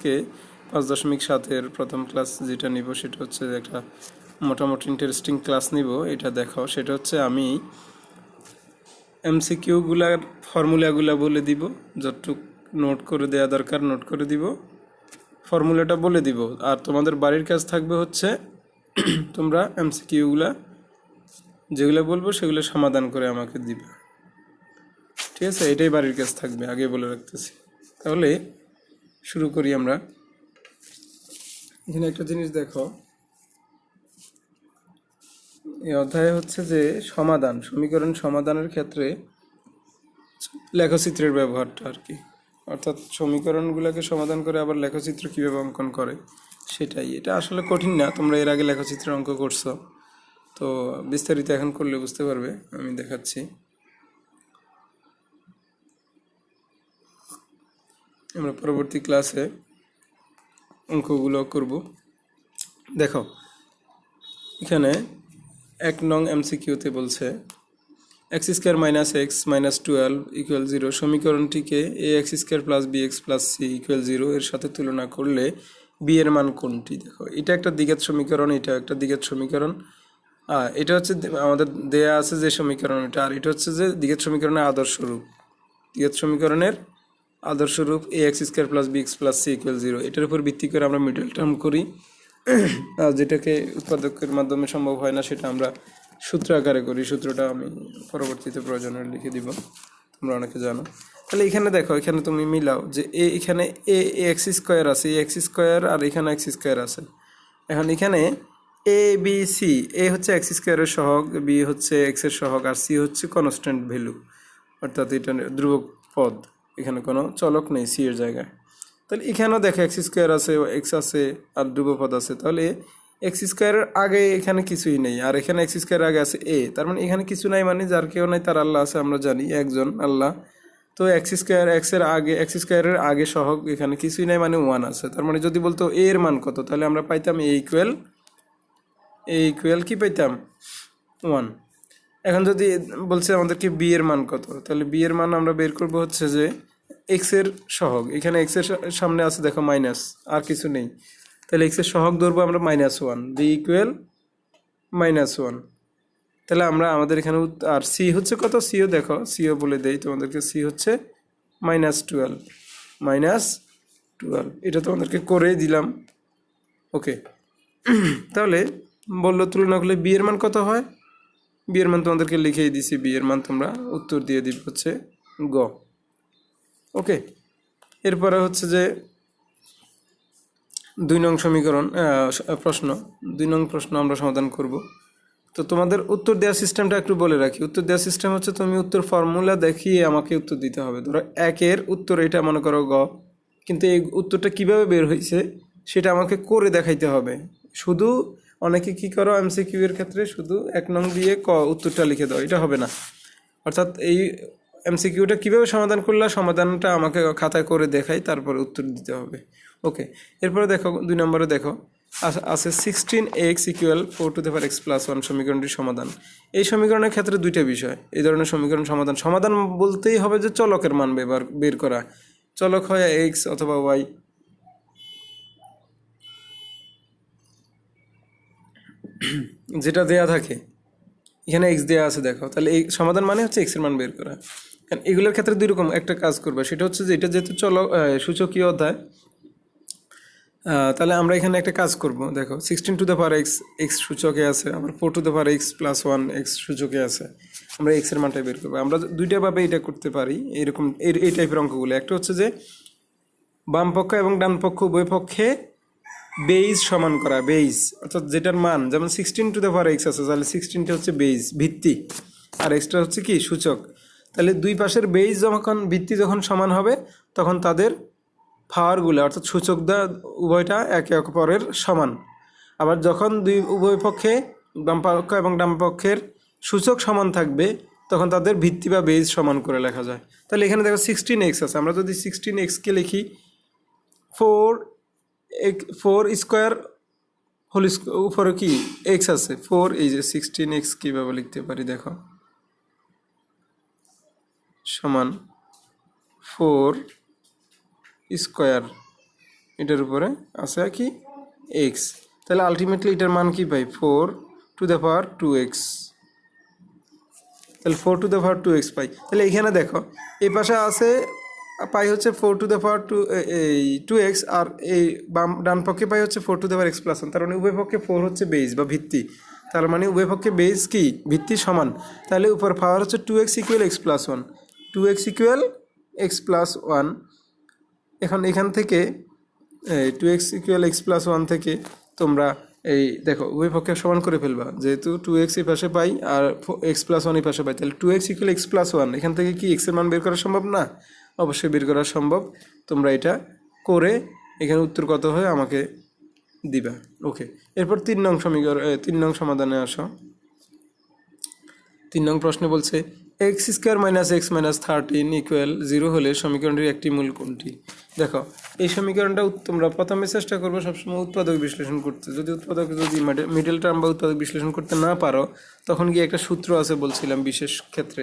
আজকে পাঁচ দশমিক সাতের প্রথম ক্লাস যেটা নিব, সেটা হচ্ছে একটা মোটামুটি ইন্টারেস্টিং ক্লাস নিব, এটা দেখো সেটা হচ্ছে আমি এমসিকিউগুলার ফর্মুলাগুলা বলে দিব। যতটুক নোট করে দেওয়া দরকার নোট করে দিব। ফর্মুলাটা বলে দিব। আর তোমাদের বাড়ির কাজ থাকবে হচ্ছে তোমরা এমসিকিউগুলা যেগুলো বলব, সেগুলো সমাধান করে আমাকে দিবে। ঠিক আছে? এটাই বাড়ির কাজ থাকবে, আগে বলে রাখতেছি। তাহলে শুরু করি আমরা। এখানে একটা জিনিস দেখো। এই অধ্যায় হচ্ছে যে সমাধান, সমীকরণ সমাধানের ক্ষেত্রে লেখচিত্রের ব্যবহারটা আর কি। অর্থাৎ সমীকরণগুলোকে সমাধান করে আবার লেখচিত্র কীভাবে অঙ্কন করে, সেটাই। এটা আসলে কঠিন না, তোমরা এর আগে লেখচিত্রের অঙ্ক করছ। তো বিস্তারিত এখন করলে বুঝতে পারবে, আমি দেখাচ্ছি। আমরা পরবর্তী ক্লাসে অঙ্কগুলো করব। দেখো, এখানে এক নং এমসিকিউতে বলছে X square minus X minus twelve equal zero সমীকরণটিকে A X square plus B X plus C equal zero এর সাথে তুলনা করলে বি এর মান কোনটি? দেখো, এটা একটা দিগের সমীকরণ এটা একটা দিগের সমীকরণ। এটা হচ্ছে আমাদের দেয়া আছে যে সমীকরণ, এটা আর এটা হচ্ছে যে দিগের সমীকরণের আদর্শ রূপ দিগের সমীকরণের আদর্শ রূপ A X square plus B X plus C equal zero এটার উপর ভিত্তি করে আমরা মিডল টার্ম করি। যেটাকে উৎপাদকের মাধ্যমে সম্ভব হয় না, সেটা আমরা সূত্র আকারে করি। সূত্রটা আমি পরবর্তীতে প্রয়োজনে লিখে দিব। তোমরা অনেকে জানো। তাহলে এখানে দেখো, এখানে তুমি মিলাও যে এ, এখানে এ এক্স স্কোয়ার আছে এক্স স্কোয়ার আর এখানে এক্স স্কোয়ার আছে। এখন এখানে এ বি সি এ হচ্ছে এক্স স্কোয়ারের সহগ বি হচ্ছে এক্সের সহগ, আর সি হচ্ছে কনস্ট্যান্ট ভ্যালু অর্থাৎ এটা ধ্রুবক পদ। এখানে কোনো চলক নেই সি এর জায়গায়। তাহলে এখানেও দেখো এক্স স্কোয়ার আছে এক্স আছে, আর ধ্রুবপদ আছে। তাহলে এক্স স্কোয়ারের আগে এখানে কিছুই নেই, আর এখানে এক্স স্কোয়ার আগে আছে এ তার মানে এখানে কিছু নাই মানে যার কেউ নাই, তার আল্লাহ আছে, আমরা জানি, একজন আল্লাহ। তো এক্স স্কোয়ার এক্সের আগে এক্স স্কোয়ারের আগে সহগ, এখানে কিছুই নাই মানে ওয়ান আছে। তার মানে যদি বলতো এ এর মান কত, তাহলে আমরা পাইতাম এ ইকুয়াল এ ইকুয়াল কি পাইতাম? ওয়ান এখন যদি বলছে আমাদেরকে বি এর মান কত, তাহলে বি এর মান আমরা বের করব হচ্ছে যে এক্সের সহগ। এখানে এক্সের সামনে আছে, দেখো মাইনাস আর কিছু নেই। তাহলে এক্সের সহগ ধরবো আমরা minus one B equal minus one তাহলে আমরা আমাদের এখানে আর সি হচ্ছে কত? সিও দেখো সিও বলে দেই তোমাদেরকে সি হচ্ছে মাইনাস টুয়েলভ মাইনাস টুয়েলভ এটা তোমাদেরকে করেই দিলাম। ওকে তাহলে বলল তুলনা করলে বি এর মান কত হয়? বি এর মান তোমাদেরকে লিখেই দিছি বি এর মান তোমরা উত্তর দিয়ে দিবে হচ্ছে গ। ওকে, এরপরে হচ্ছে যে দুই নং সমীকরণ প্রশ্ন, দুই নং প্রশ্ন আমরা সমাধান করব। তো তোমাদের উত্তর দেওয়ার সিস্টেমটা একটু বলে রাখি। উত্তর দেওয়ার সিস্টেম হচ্ছে তুমি উত্তর ফর্মুলা দেখিয়ে আমাকে উত্তর দিতে হবে। ধরো একের উত্তর এটা মনে করো গ, কিন্তু এই উত্তরটা কীভাবে বের হয়েছে সেটা আমাকে করে দেখাইতে হবে। শুধু অনেকে কি করো এমসিকিউ এর ক্ষেত্রে শুধু এক নং দিয়ে ক উত্তরটা লিখে দাও, এটা হবে না। অর্থাৎ এই এমসিকিউটা কীভাবে সমাধান করলে, সমাধানটা আমাকে খাতায় করে দেখাই, তারপরে উত্তর দিতে হবে। ওকে, এরপরে দেখো, দুই নম্বরে দেখো আছে sixteen X equal four to per X plus one সমীকরণটির সমাধান। এই সমীকরণের ক্ষেত্রে দুইটা বিষয়, এই ধরনের সমীকরণ সমাধান। সমাধান বলতেই হবে যে চলকের মান ব্যবহার, বের করা। চলক হয় এক্স অথবা ওয়াই যেটা দেয়া থাকে, এখানে এক্স দেওয়া আছে, দেখো। তাহলে এই সমাধান মানে হচ্ছে এক্সের মান বের করা। কারণ এগুলোর ক্ষেত্রে দুই রকম একটা কাজ করবে। সেটা হচ্ছে যে, এটা যেহেতু চলো সূচকীয় অধ্যায় তাহলে আমরা এখানে একটা কাজ করব। দেখো sixteen to the per X X সূচকে আছে, আবার four to the per X plus one X সূচকে আছে, আমরা এক্সের মানটা বের করব। আমরা দুইটা ভাবে এটা করতে পারি, এরকম এই টাইপের অঙ্কগুলো। একটা হচ্ছে যে, বাম পক্ষ এবং ডান পক্ষ উভয় পক্ষে বেইজ সমান করা বেইজ অর্থাৎ যেটার মান, যেমন sixteen to the power X আছে, তাহলে সিক্সটিনটা হচ্ছে বেইজ ভিত্তি। আর এক্সট্রা হচ্ছে কি, সূচক। তাহলে দুই পাশের বেইজ যখন ভিত্তি যখন সমান হবে, তখন তাদের পাওয়ারগুলো অর্থাৎ সূচক সূচকদা উভয়টা একে অপরের সমান। আবার যখন দুই উভয় পক্ষে বাম পক্ষ এবং ডান পক্ষের সূচক সমান থাকবে, তখন তাদের ভিত্তি বা বেইজ সমান করে লেখা যায়। তাহলে এখানে দেখো সিক্সটিন এক্স আছে। আমরা যদি সিক্সটিন এক্সকে লিখি ফোর এক ফোর স্কোয়ার হোল উপরে কি? এক্স আছে। ফোর এই যে সিক্সটিন এক্স কীভাবে লিখতে পারি? দেখো। সমান ফোর স্কোয়ার। এটার উপরে আছে কি? এক্স তাহলে আলটিমেটলি এটার মান কি পাই? Four to the power two X তাহলে four to the power two X পাই। তাহলে এখানে দেখো, এই পাশে আছে, পাই হচ্ছে four to the power two এই টু এক্স আর এই বাম, ডান পক্ষে পাই হচ্ছে four to the power X plus one তার মানে উভয় পক্ষে ফোর হচ্ছে বেস বা ভিত্তি। তার মানে উভয় পক্ষে বেস কি? ভিত্তি সমান। তাহলে উপর পাওয়ার হচ্ছে two X equal X plus one two X equal X plus one এখন এখান থেকে two X equal X plus one থেকে তোমরা এই, দেখো, উভয় পক্ষে সমান করে ফেলবা। যেহেতু টু এক্স এই পাশে পাই আর এক্স প্লাস ওয়ান এই পাশে পাই, তাহলে two X equal X plus one এখান থেকে কি এক্সের মান বের করা সম্ভব? না, অবশ্যই বের করা সম্ভব। তোমরা এটা করে এখানে উত্তর কত হয় আমাকে দিবা। ওকে এরপর তিন নং সমীকরণ তিন নং সমাধানে আসো। তিন নং প্রশ্নে বলছে X square minus X minus thirteen equal zero হলে সমীকরণটির একটি মূল কোনটি দেখো, এই সমীকরণটা তোমরা প্রথমে চেষ্টা করব সবসময় উৎপাদক বিশ্লেষণ করতে। যদি উৎপাদক যদি মিডল টার্ম বা উৎপাদক বিশ্লেষণ করতে না পারো, তখন গিয়ে একটা সূত্র আছে বলছিলাম বিশেষ ক্ষেত্রে।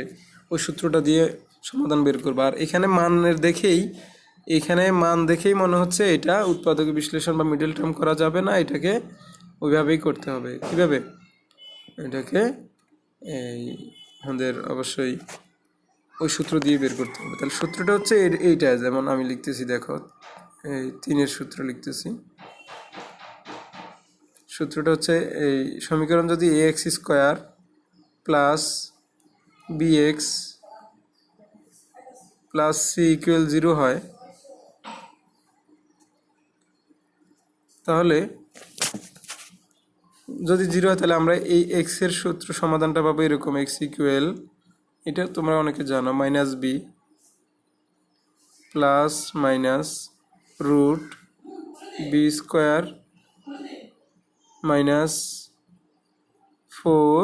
ওই সূত্রটা দিয়ে সমাধান বের করব। আর এখানে মানের দেখেই এখানে মান দেখেই মনে হচ্ছে এটা উৎপাদক বিশ্লেষণ বা মিডল টার্ম করা যাবে না, এটাকে ওইভাবেই করতে হবে। কীভাবে? এটাকে এই আমাদের অবশ্যই ওই সূত্র দিয়ে বের করতে হবে। তাহলে সূত্রটা হচ্ছে এইটা, যেমন আমি লিখতেছি, দেখো, এই তিনের সূত্র লিখতেছি। সূত্রটা হচ্ছে এই সমীকরণ যদি A X square plus B X plus C equal zero হয়, তাহলে যদি জিরো হয়, তাহলে আমরা এই এক্সের সূত্র সমাধানটা পাবো এরকম এক্স ইকুয়েল এটা তোমরা অনেকে জানো minus B plus minus root B square minus four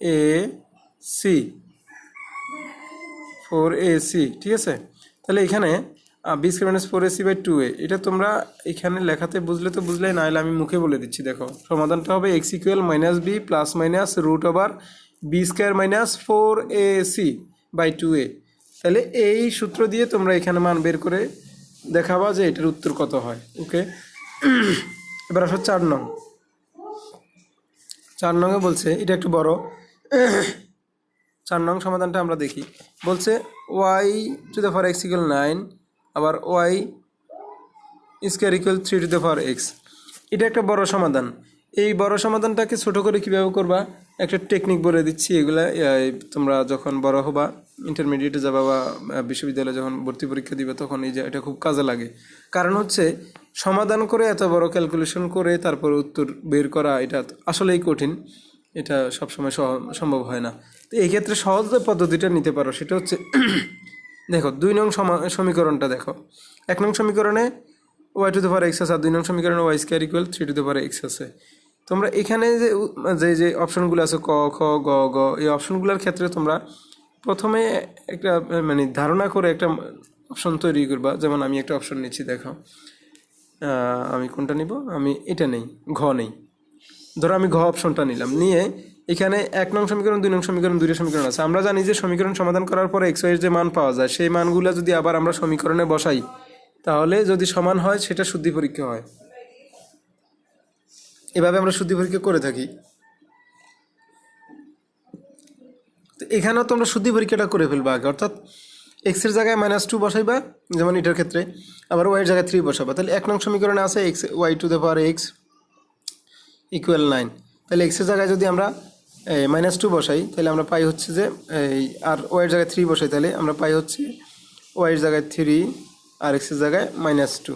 A C four A C ঠিক আছে? তাহলে এখানে B square minus four A C by two A এটা তোমরা এখানে লেখাতে বুঝলে তো বুঝলে না হলে আমি মুখে বলে দিচ্ছি, দেখো। সমাধানটা হবে X equal minus B plus minus root over B square minus four A C by two A তাহলে এই সূত্র দিয়ে তোমরা এখানে মান বের করে দেখাবা যে এটার উত্তর কত হয় ওকে এবার আসো চার নং। চার নঙে বলছে, এটা একটু বড়। চার নং সমাধানটা আমরা দেখি। বলছে Y to the power X equal nine আবার Y square equal three to the power X এটা একটা বড় সমাধান। এই বড় সমাধানটাকে ছোট করে কীভাবে করবা? একটা টেকনিক বলে দিচ্ছি। এগুলা তোমরা যখন বড় হবা ইন্টারমিডিয়েটে যাবা বা বিশ্ববিদ্যালয়ে যখন ভর্তি পরীক্ষা দিবে, তখন এই যে এটা খুব কাজে লাগে। কারণ হচ্ছে, সমাধান করে এত বড় ক্যালকুলেশন করে তারপর উত্তর বের করা, এটা আসলেই কঠিন। এটা সবসময় সম্ভব হয় না। তো এই ক্ষেত্রে সহজ পদ্ধতিটা নিতে পারো, সেটা হচ্ছে দেখো, দুই নং সমা- সমীকরণটা দেখো। এক নং সমীকরণে Y to the power X আছে আর দুই নং সমীকরণে Y square equal three to the power X আছে। তোমরা এখানে যে যে যে অপশনগুলো আছে, ক, খ, গ গ, এই অপশনগুলোর ক্ষেত্রে তোমরা প্রথমে একটা মানে ধারণা করে একটা অপশন তৈরি করবা। যেমন আমি একটা অপশন নিচ্ছি, দেখো। আমি কোনটা নিব? আমি এটা নেই, ঘ নেই। ধরো আমি ঘ অপশনটা নিলাম। নিয়ে এখানে এক নং সমীকরণ, দুই নং সমীকরণ, দুইটা সমীকরণ আছে। আমরা জানি যে সমীকরণ সমাধান করার পরে এক্সের যে মান পাওয়া যায়। সেই মানগুলো যদি আবার আমরা সমীকরণে বসাই, তাহলে যদি সমান হয়, সেটা শুদ্ধি পরীক্ষা হয়। এভাবে আমরা শুদ্ধি পরীক্ষা করে থাকি। তো এখানেও তোমরা শুদ্ধি পরীক্ষাটা করে ফেলবা আগে। অর্থাৎ এক্সের জায়গায় মাইনাস টু বসাইবা, যেমন এটার ক্ষেত্রে। আবার ওয়াই এর জায়গায় থ্রি বসাবা। তাহলে এক নং সমীকরণে আছে X Y to the power X equal nine তাহলে এক্সের জায়গায় যদি আমরা মাইনাস টু বসাই, তাহলে আমরা পাই হচ্ছে যে এই আর ওয়াইয়ের জায়গায় থ্রি বসাই, তাহলে আমরা পাই হচ্ছে ওয়াইয়ের জায়গায় থ্রি আর এক্সের জায়গায় মাইনাস টু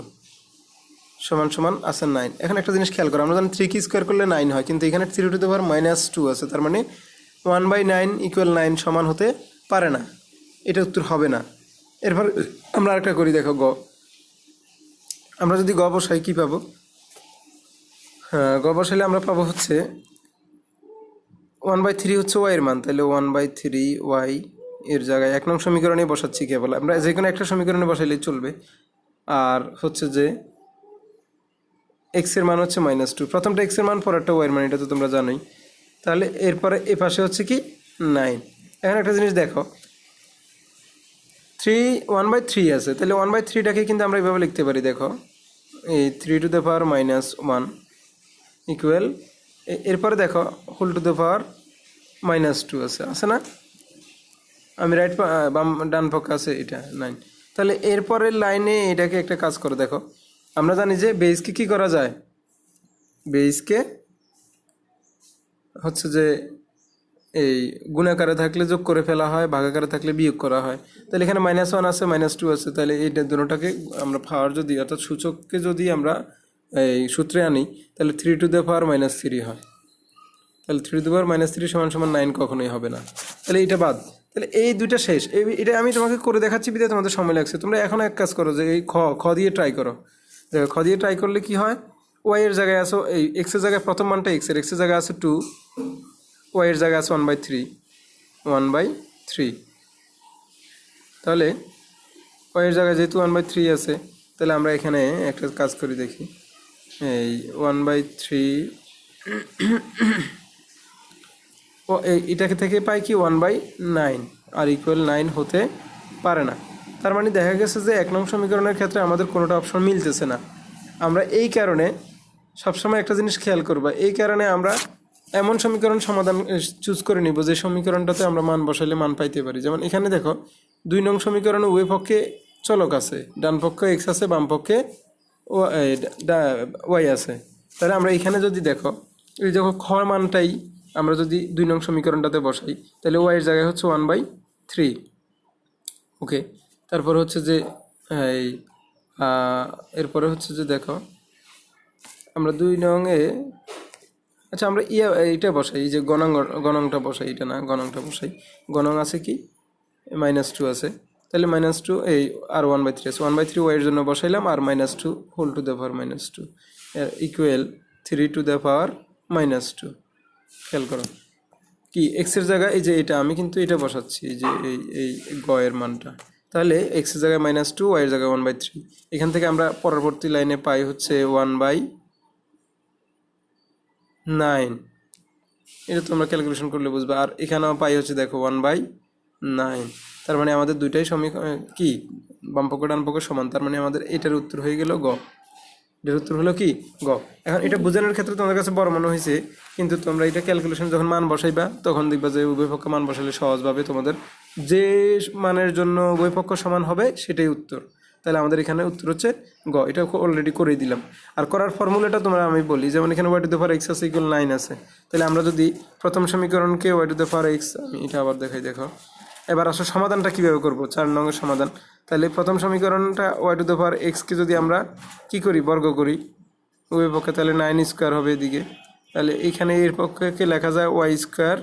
সমান সমান আছে নাইন এখন একটা জিনিস খেয়াল করো, আমরা জানি থ্রি কি স্কোয়ার করলে নাইন হয়, কিন্তু এখানে থ্রি টু দেওয়ার মাইনাস টু আছে, তার মানে one by nine equal nine সমান হতে পারে না। এটা উত্তর হবে না। এরপর আমরা আরেকটা করি, দেখো গ। আমরা যদি গ বসাই, কী পাবো? হ্যাঁ গ বসাইলে আমরা পাবো হচ্ছে ওয়ান বাই থ্রি হচ্ছে ওয়াই এর মান, তাহলে ওয়ান বাই থ্রি ওয়াই এর জায়গায় এক নং সমীকরণে বসাচ্ছি কেবল। আমরা যে কোনো একটা সমীকরণে বসাইলেই চলবে। আর হচ্ছে যে এক্সের মান হচ্ছে মাইনাস টু প্রথমটা এক্সের মান, পরেরটা ওয়াই এর মান, এটা তো তোমরা জানোই। তাহলে এরপরে এ পাশে হচ্ছে কি নাইন এখন একটা জিনিস দেখো। থ্রি ওয়ান বাই থ্রি আছে। তাহলে ওয়ান বাই থ্রিটাকে কিন্তু আমরা এভাবে লিখতে পারি, দেখো। এই three to the power minus one equal এরপরে দেখো whole to the power minus two আছে আছে না? আমি রাইট বাম, ডান পক্ষ আছে এটা নাইন তাহলে এরপরের লাইনে এটাকে একটা কাজ করে, দেখো। আমরা জানি যে বেসকে কি করা যায়? বেসকে হচ্ছে যে এই গুণাকারে থাকলে যোগ করে ফেলা হয়, ভাগাকারে থাকলে বিয়োগ করা হয়। তাহলে এখানে মাইনাস ওয়ান আছে মাইনাস টু আছে, তাহলে এই দুটোটাকে আমরা পাওয়ার যদি, অর্থাৎ সূচককে যদি আমরা এই সূত্রে আনি, তাহলে three to the power minus three হয়। তাহলে three to power minus three সমান সমান নাইন কখনোই হবে না। তাহলে এটা বাদ। তাহলে এই দুইটা শেষ। এই এটা আমি তোমাকে করে দেখাচ্ছি বিধায় তোমাদের সময় লাগছে। তোমরা এখন এক কাজ করো যে এই খ খ দিয়ে ট্রাই করো। দেখো খ দিয়ে ট্রাই করলে কি হয়? ওয়াই এর জায়গায় আসো, এই এক্সের জায়গায় প্রথম মানটা এক্সের এক্সের জায়গায় আছে টু ওয়াই এর জায়গায় আছে one by three one by three তাহলে ওয়াই এর জায়গায় যেহেতু ওয়ান বাই থ্রি আছে, তাহলে আমরা এখানে একটা কাজ করি দেখি। এই ওয়ান বাই থ্রি ও এটাকে থেকে পাই কি ওয়ান বাই নাইন আর ইকুয়াল নাইন হতে পারে না। তার মানে দেখা গেছে যে এক নং সমীকরণের ক্ষেত্রে আমাদের কোনোটা অপশন মিলতেছে না। আমরা এই কারণে সবসময় একটা জিনিস খেয়াল করবা, এই কারণে আমরা এমন সমীকরণ সমাধান চুজ করে নিব যে সমীকরণটাতে আমরা মান বসাইলে মান পাইতে পারি। যেমন এখানে দেখো, দুই নং সমীকরণে উভয় পক্ষে চলক আছে, ডান পক্ষে এক্স আছে, বাম পক্ষে ওয়াই আছে। তাহলে আমরা এখানে যদি দেখো, এই যখন খ মানটাই আমরা যদি দুই নং সমীকরণটাতে বসাই, তাহলে ওয়াই এর জায়গায় হচ্ছে ওয়ান বাই থ্রি ওকে তারপর হচ্ছে যে, এই এরপরে হচ্ছে যে দেখো, আমরা দুই নংয়ে আচ্ছা আমরা ইয়া, এইটা বসাই, এই যে গণাং গণংটা বসাই, এটা না গণংটা বসাই। গণং আছে কি? মাইনাস টু আছে। তাহলে মাইনাস টু এই আর ওয়ান বাই থ্রি আছে। ওয়ান বাই থ্রি ওয়াইয়ের জন্য বসাইলাম, আর minus two whole to the power minus two equal three to the power minus two খেয়াল করো। কি এক্সের জায়গায় এই যে এটা, আমি কিন্তু এটা বসাচ্ছি, এই যে এই এই গয়ের মানটা। তাহলে এক্সের জায়গায় মাইনাস টু ওয়াইয়ের জায়গায় ওয়ান বাই থ্রি এখান থেকে আমরা পরবর্তী লাইনে পাই হচ্ছে ওয়ান বাই নাইন এটা তোমরা ক্যালকুলেশন করলে বুঝবে। আর এখানেও পাই হচ্ছে দেখো ওয়ান বাই নাইন তার মানে আমাদের দুইটাই সমীকরণ কি? বামপক্ষ, ডানপক্ষ সমান। তার মানে আমাদের এটার উত্তর হয়ে গেল গ। এটার উত্তর হলো কি? গ। এখন এটা বোঝানোর ক্ষেত্রে তোমাদের কাছে বড় মনে হয়েছে, কিন্তু তোমরা এটা ক্যালকুলেশন যখন মান বসাইবা, তখন দেখবা যে উভয় পক্ষ মান বসালে সহজভাবে তোমাদের যে মানের জন্য উভয় পক্ষ সমান হবে, সেটাই উত্তর। তাহলে আমাদের এখানে উত্তর হচ্ছে গ। এটা অলরেডি করে দিলাম। আর করার ফর্মুলাটা তোমরা আমি বলি, যেমন এখানে Y to the power X আছে ইকুয়াল নাইন আছে। তাহলে আমরা যদি প্রথম সমীকরণকে Y to the power X আমি এটা আবার দেখাই, দেখো। এবার আসলে সমাধানটা কীভাবে করব? চার নঙের সমাধান। তাহলে প্রথম সমীকরণটা ওয়াই টু দ্য পাওয়ার এক্সকে যদি আমরা কি করি? বর্গ করি। উভয় পক্ষে তাহলে নাইন স্কোয়ার হবে এদিকে। তাহলে এইখানে এর পক্ষকে লেখা যায়? ওয়াই স্কোয়ার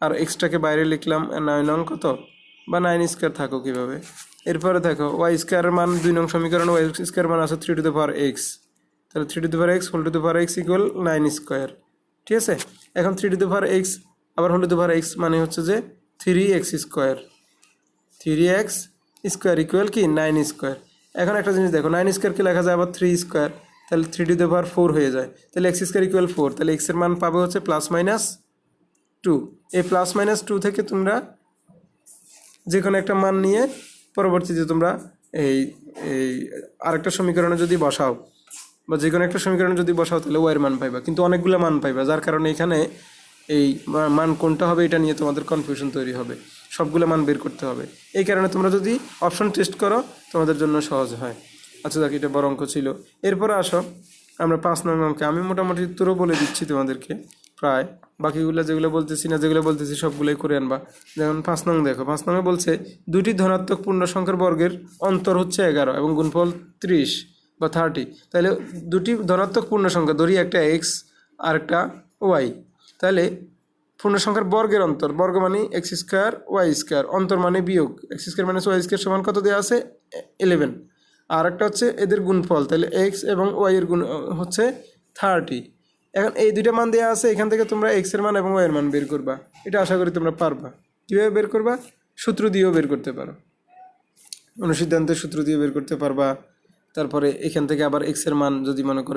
আর এক্সটাকে বাইরে লিখলাম নয় নং কত? বা নাইন স্কোয়ার থাকো কীভাবে? এরপরে দেখো ওয়াই স্কোয়ারের মান দুই নং সমীকরণ ওয়াই স্কোয়ার মান আছে three to the power X তাহলে three to the power X whole to the power X equal nine square ঠিক আছে? এখন three to the power X আবার whole to the power X মানে হচ্ছে যে three X square. Three X square equal কি? Nine square. এখন একটা জিনিস দেখো, নাইন স্কোয়ারকে লেখা যায়? আবার থ্রি স্কোয়ার। তাহলে three to the power four হয়ে যায়। তাহলে এক্স স্কোয়ার ইকুয়াল ফোর তাহলে এক্সের মান পাবে হচ্ছে প্লাস মাইনাস টু এই প্লাস মাইনাস টু থেকে তোমরা যে কোনো একটা মান নিয়ে পরবর্তীতে তোমরা এই এই আরেকটা সমীকরণে যদি বসাও, বা যে কোনো একটা সমীকরণে যদি বসাও, তাহলে ওয়াইয়ের মান পাইবা। কিন্তু অনেকগুলো মান পাইবা, যার কারণে এখানে এই মান কোনটা হবে এটা নিয়ে তোমাদের কনফিউশন তৈরি হবে। সবগুলো মান বের করতে হবে। এই কারণে তোমরা যদি অপশন টেস্ট করো, তোমাদের জন্য সহজ হয়। আচ্ছা দেখ, এটা বড় অঙ্ক ছিল। এরপরে আসো, আমরা পাঁচ নং অঙ্কে। আমি মোটামুটি উত্তরও বলে দিচ্ছি তোমাদেরকে, প্রায়। বাকিগুলো যেগুলো বলতেছি না, যেগুলো বলতেছি সবগুলোই করে আনবা। যেমন পাঁচ নং দেখো, পাঁচ নংয়ে বলছে দুটি ধনাত্মক পূর্ণ সংখ্যার বর্গের অন্তর হচ্ছে এগারো এবং গুণফল ত্রিশ বা থার্টি তাহলে দুটি ধনাত্মক পূর্ণ সংখ্যা ধরি একটা এক্স আর একটা ওয়াই তাহলে পূর্ণ সংখ্যার বর্গের অন্তর, বর্গ মানে এক্স স্কোয়ার ওয়াই স্কোয়ার অন্তর মানে বিয়োগ এক্স স্কোয়ার মানে ওয়াই স্কোয়ার সমান কত দেওয়া আছে? ইলেভেন আর একটা হচ্ছে এদের গুণফল, তাহলে এক্স এবং ওয়াই এর গুণ হচ্ছে থার্টি এখন এই দুইটা মান দেওয়া আছে, এখান থেকে তোমরা এক্সের মান এবং ওয়াই এর মান বের করবা। এটা আশা করি তোমরা পারবা। কীভাবে বের করবা? সূত্র দিয়েও বের করতে পারো। অনুসিদ্ধান্তের সূত্র দিয়ে বের করতে পারবা। তারপরে এখান থেকে আবার এক্সের মান যদি মনে করো